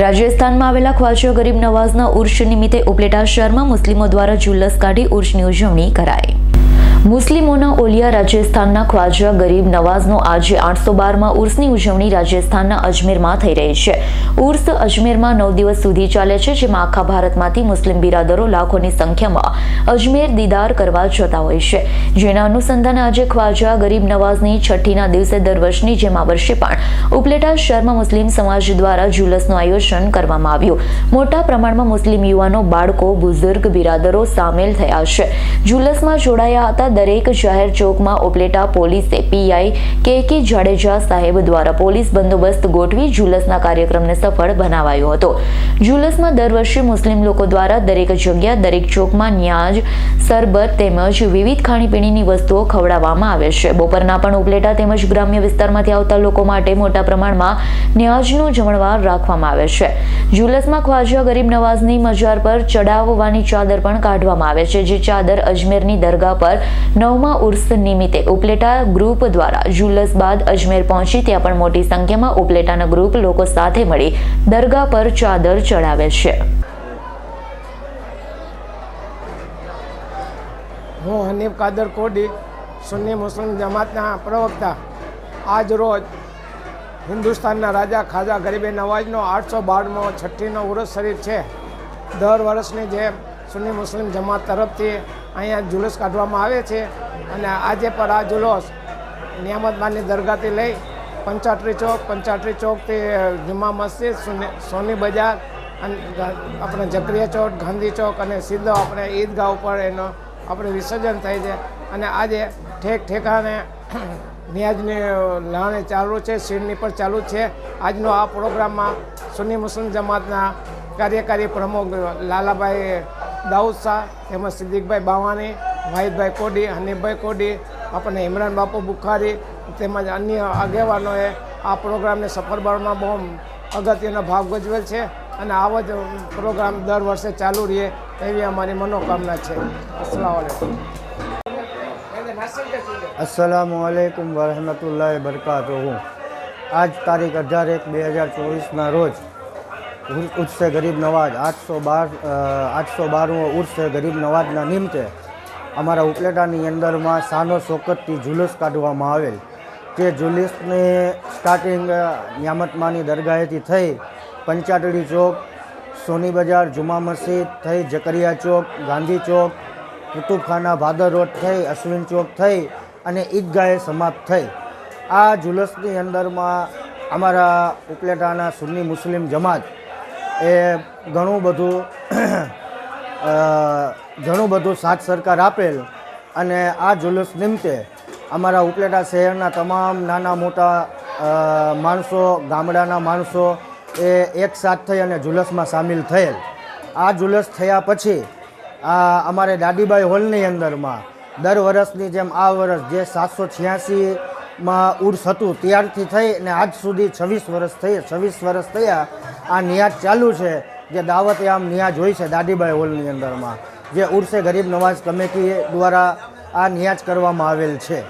રાજસ્થાનમાં આવેલા ખ્વાજા ગરીબ નવાઝના ઉર્ષ નિમિત્તે ઉપલેટા શહેરમાં મુસ્લિમો દ્વારા જુલ્લસ કાઢી ઉર્ષની ઉજવણી કરાઈ. મુસ્લિમોના ઓલિયા રાજસ્થાનના ખ્વાજા ગરીબ નવાઝનો આજે આઠસો બારમાં ઉર્સની ઉજવણી રાજસ્થાનના અજમેરમાં થઈ રહી છે. ઉર્સ અજમેરમાં નવ દિવસ સુધી ચાલે છે, જેમાં આખા ભારતમાંથી મુસ્લિમ બિરાદરો લાખોની સંખ્યામાં અજમેર દીદાર કરવા જતા હોય છે. જેના અનુસંધાને આજે ખ્વાજા ગરીબ નવાઝની છઠ્ઠીના દિવસે દર વર્ષની જેમ આ વર્ષે પણ ઉપલેટા શહેરમાં મુસ્લિમ સમાજ દ્વારા જુલસનું આયોજન કરવામાં આવ્યું. મોટા પ્રમાણમાં મુસ્લિમ યુવાનો, બાળકો, બુઝુર્ગ બિરાદરો સામેલ થયા છે. જુલસમાં જોડાયા હતા દરેક જાહેર ચોકમાં ઓપલેટા પોલીસે પીઆઈ કે કે જાડેજા સાહેબ દ્વારા પોલીસ બંદોબસ્ત ગોઠવી જુલસના કાર્યક્રમને સફળ બનાવાયો હતો. જુલસમાં દર વર્ષે મુસ્લિમ લોકો દ્વારા દરેક જગ્યા, દરેક ચોકમાં ન્યાજ, સરબત તેમજ વિવિધ ખાણીપીણીની વસ્તુઓ ખવડાવવામાં આવે છે. બપોરના પણ ઉપલેટા તેમજ ગ્રામ્ય વિસ્તારમાંથી આવતા લોકો માટે મોટા પ્રમાણમાં ન્યાજનું જમણવાર રાખવામાં આવે છે. જુલસમાં ખ્વાજા ગરીબ નવાઝની મજાર પર ચડાવવાની ચાદર પણ કાઢવામાં આવે છે, જે ચાદર અજમેરની દરગાહ પર નવમા ઉર્સ નિમિત્તે ઉપલેટા ગ્રુપ દ્વારા જુલસ બાદ અજમેર પહોંચી ત્યાં પણ મોટી સંખ્યામાં ઉપલેટાના ગ્રુપ લોકો સાથે મળી દરગાહ પર ચાદર ચડાવે છે. હું હનીફ કાદર કોડી, સુન્ની મુસ્લિમ જમાતના પ્રવક્તા. આજ રોજ હિન્દુસ્તાનના રાજા ખાજા ગરીબે નવાજનો આઠસો બારમો છઠ્ઠીનો ઉરસ શરીફ છે. દર વર્ષની જેમ સુન્ની મુસ્લિમ જમાત તરફથી અહીંયા જુલુસ કાઢવામાં આવે છે અને આજે પણ આ જુલુસ નિયામતબાની દરગાહથી લઈ પંચાટરી ચોક પંચાટરી ચોકથી જુમા મસ્જિદ, સોની બજાર અને આપણે જકરિયા ચોક, ગાંધી ચોક અને સીધો આપણે ઈદગાહ ઉપર એનો આપણે વિસર્જન થાય છે. અને આજે ઠેક ઠેકાણે નિયાજની લાણે ચાલુ છે, શીરની પર ચાલુ છે. આજનો આ પ્રોગ્રામમાં સુન્ની મુસ્લિમ જમાતના કાર્યકારી પ્રમુખ લાલાભાઈ દાઉદ શાહ, તેમજ સિદ્દીકભાઈ બાવાણી વાહિદભાઈ કોડી, હનીફભાઈ કોડી, આપણને ઇમરાન બાપુ બુખારી, તેમજ અન્ય આગેવાનોએ આ પ્રોગ્રામને સફળ બનાવવામાં બહુ અગત્યનો ભાગ ભજવેલ છે અને આવો જ પ્રોગ્રામ દર વર્ષે ચાલુ રહે એવી અમારી મનોકામના છે. અસલામ અલૈકુમ વરહમતુલ્લાહ હું આજ તારીખ અઢાર એક બે હજાર ચોવીસના રોજ ઉર્સ- ગરીબ નવાજ, આઠસો બાર આઠસો બારમો ઉર્સે ગરીબ નવાજના નિમિત્તે અમારા ઉપલેટાની અંદરમાં સાનો સોકતથી જુલુસ કાઢવામાં આવેલ. તે જુલુસની સ્ટાર્ટિંગ ન્યામતમાની દરગાહેથી થઈ. પંચાટડી ચોક, સોની બજાર, જુમા મસ્જિદ થઈ, જકરિયા ચોક, ગાંધી ચોક, કુતુબખાના ભાદર રોડ થઈ, અશ્વિન ચોક થઈ અને ઈદગાહે સમાપ્ત થઈ. આ જુલસની અંદરમાં અમારા ઉપલેટાના સુન્ની મુસ્લિમ જમાત એ ઘણું બધું ઘણું બધું સાથ સરકાર આપેલ અને આ જુલુસ નિમિત્તે અમારા ઉપલેટા શહેરના તમામ નાના મોટા માણસો, ગામડાના માણસો એ એક સાથ થઈ અને જુલસમાં સામેલ થયેલ. આ જુલસ થયા પછી, આ અમારે દાદીબાઈ હોલની અંદરમાં દર વર્ષની જેમ આ વર્ષ જે સાતસો છ્યાસીમાં ઉર્સ હતું. ત્યારથી થઈ અને આજ સુધી છવ્વીસ વર્ષ થઈ. છવ્વીસ વર્ષ થયા, આ નિયાજ ચાલુ છે. જે દાવત આમ નિયાજ હોય છે દાદીબાઈ હોલની અંદરમાં. જે ઉર્સે ગરીબ નવાજ કમિટી દ્વારા આ નિયાજ કરવામાં આવેલ છે.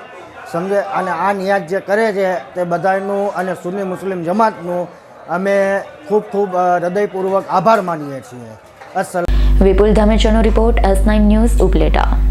સમજે? અને આ નિયાજ જે કરે છે તે બધાનું અને સુન્ની મુસ્લિમ જમાતનું અમે ખૂબ ખૂબ હૃદયપૂર્વક આભાર માનીએ છીએ. અસલ Vipul ધામેચાનો report S nine news Upleta.